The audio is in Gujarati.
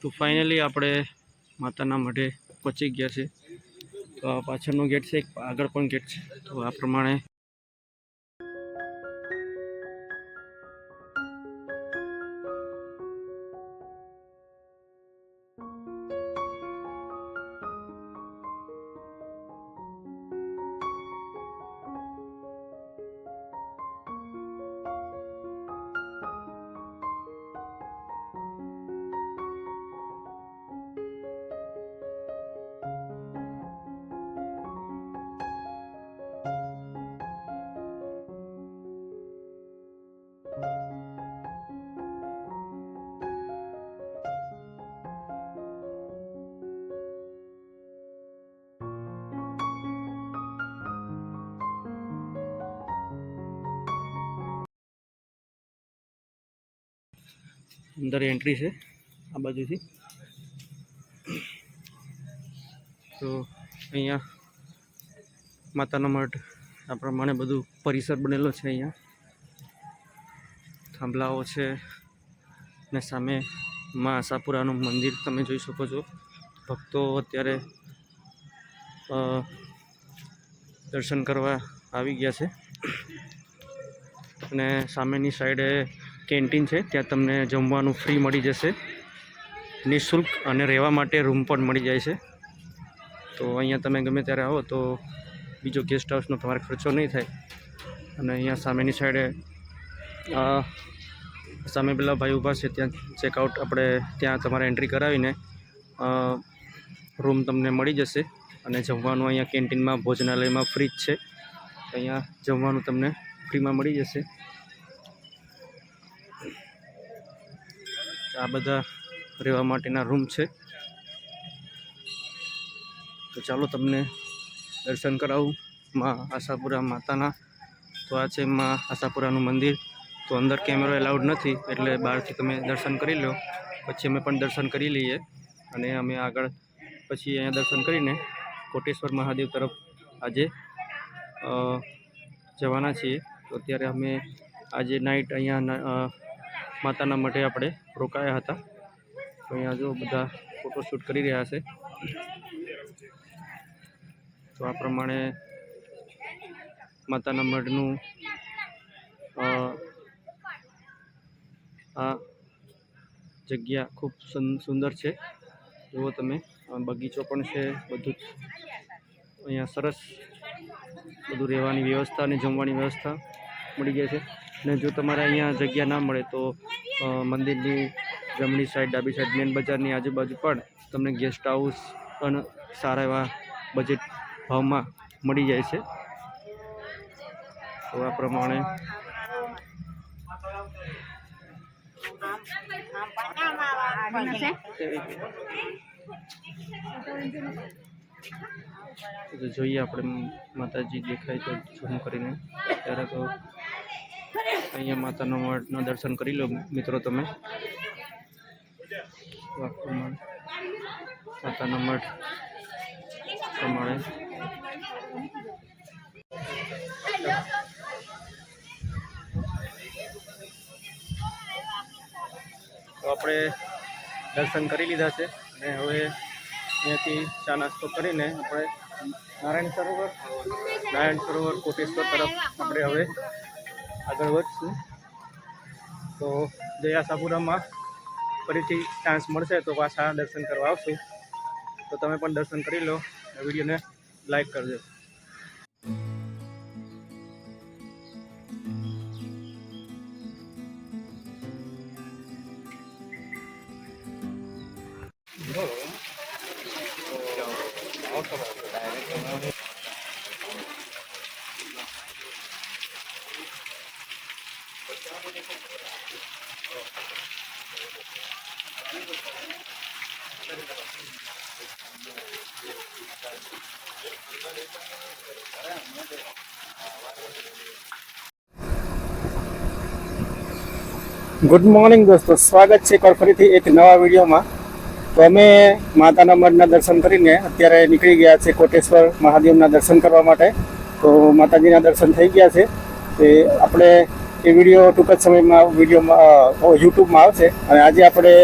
તો ફાઇનલી આપણે માતાના મઢે પહોંચી ગયા છે તો આ પાછળનો ગેટ છે આગળ પણ ગેટ છે. તો આ પ્રમાણે અંદર એન્ટ્રી છે, આ બાજુથી. તો અહીંયા માતાનો મઠ, આ પ્રમાણે બધું પરિસર બનેલો છે અહીંયા. થાંભલાઓ છે ને સામે મા આશાપુરાનું મંદિર તમે જોઈ શકો છો. ભક્તો અત્યારે દર્શન કરવા આવી ગયા છે. અને સામેની સાઈડે કેન્ટીન છે, ત્યાં તમને જમવાનું ફ્રી મળી જશે. નિઃશુલ્ક અને રહેવા માટે રૂમ પણ મળી જાય છે. તો અહીંયા તમે ગમે ત્યારે આવો તો બીજો ગેસ્ટ હાઉસનો તમારે ખર્ચો નહીં થાય. અને અહીંયા સામેની સાઈડે સામે પેલા ભાઈ ઊભા છે, ત્યાં ચેકઆઉટ આપણે ત્યાં તમારે એન્ટ્રી કરાવીને રૂમ તમને મળી જશે. અને જમવાનું અહીંયા કેન્ટીનમાં ભોજનાલયમાં ફ્રી જ છે. અહીંયા જમવાનું તમને ફ્રીમાં મળી જશે. આ બધા રહેવા માટેના રૂમ છે. તો ચાલો તમને દર્શન કરાવું. માં આશાપુરા માતાના. તો આ છે માં આશાપુરાનું મંદિર. તો અંદર કેમેરો એલાઉડ નથી, એટલે બહારથી તમે દર્શન કરી લો. પછી અમે પણ દર્શન કરી લઈએ. અને અમે આગળ પછી અહીંયા દર્શન કરીને કોટેશ્વર મહાદેવ તરફ આજે જવાના છીએ. તો અત્યારે અમે આજે નાઇટ અહીંયા માતાના મઢે આપણે રોકાયા હતા. તો અહીંયા જો બધા ફોટોશૂટ કરી રહ્યા છે. તો આ પ્રમાણે માતાના મઢનું આ જગ્યા ખૂબ સુંદર છે. જુઓ તમે બગીચો પણ છે, બધું જ. અહીંયા સરસ બધું રહેવાની વ્યવસ્થા અને જમવાની વ્યવસ્થા. મળી જાય છે. અને જો તમારે અહીંયા જગ્યા ના મળે તો મંદિરની જમણી સાઈડ ડાબી સાઈડ મેન બજારની આજુબાજુ પણ તમને ગેસ્ટ હાઉસ પણ સારા એવા બજેટ ભાવમાં મળી જાય છે. તો આ પ્રમાણે જોઈએ આપણે માતાજી દેખાય તો ઝૂમ કરીને. ત્યારે તો અહીંયા માતાનો મઠના દર્શન કરી લો મિત્રો તમે. માતાના મઠ પ્રમાણે. આપણે દર્શન કરી લીધા છે અને હવે અહીંયાથી ચા નાસ્તો કરીને આપણે નારાયણ સરોવર નારાયણ સરોવર કોટેશ્વર તરફ આપણે હવે આગળ વધશું. તો દયા સાપુરામાં ફરીથી ચાન્સ મળશે તો પાછા દર્શન કરવા આવશું. તો તમે પણ દર્શન કરી લો. વિડીયોને લાઈક કરજો. ગુડ મોર્નિંગ દોસ્તો. સ્વાગત છે એકવાર ફરીથી એક નવા વિડીયોમાં. તો અમે માતાના મઢના દર્શન કરીને અત્યારે નીકળી ગયા છે કોટેશ્વર મહાદેવના દર્શન કરવા માટે. તો માતાજીના દર્શન થઈ ગયા છે. તે આપણે એ વીડિયો ટૂંક જ સમયમાં વિડીયોમાં યુટ્યુબમાં આવશે. અને આજે આપણે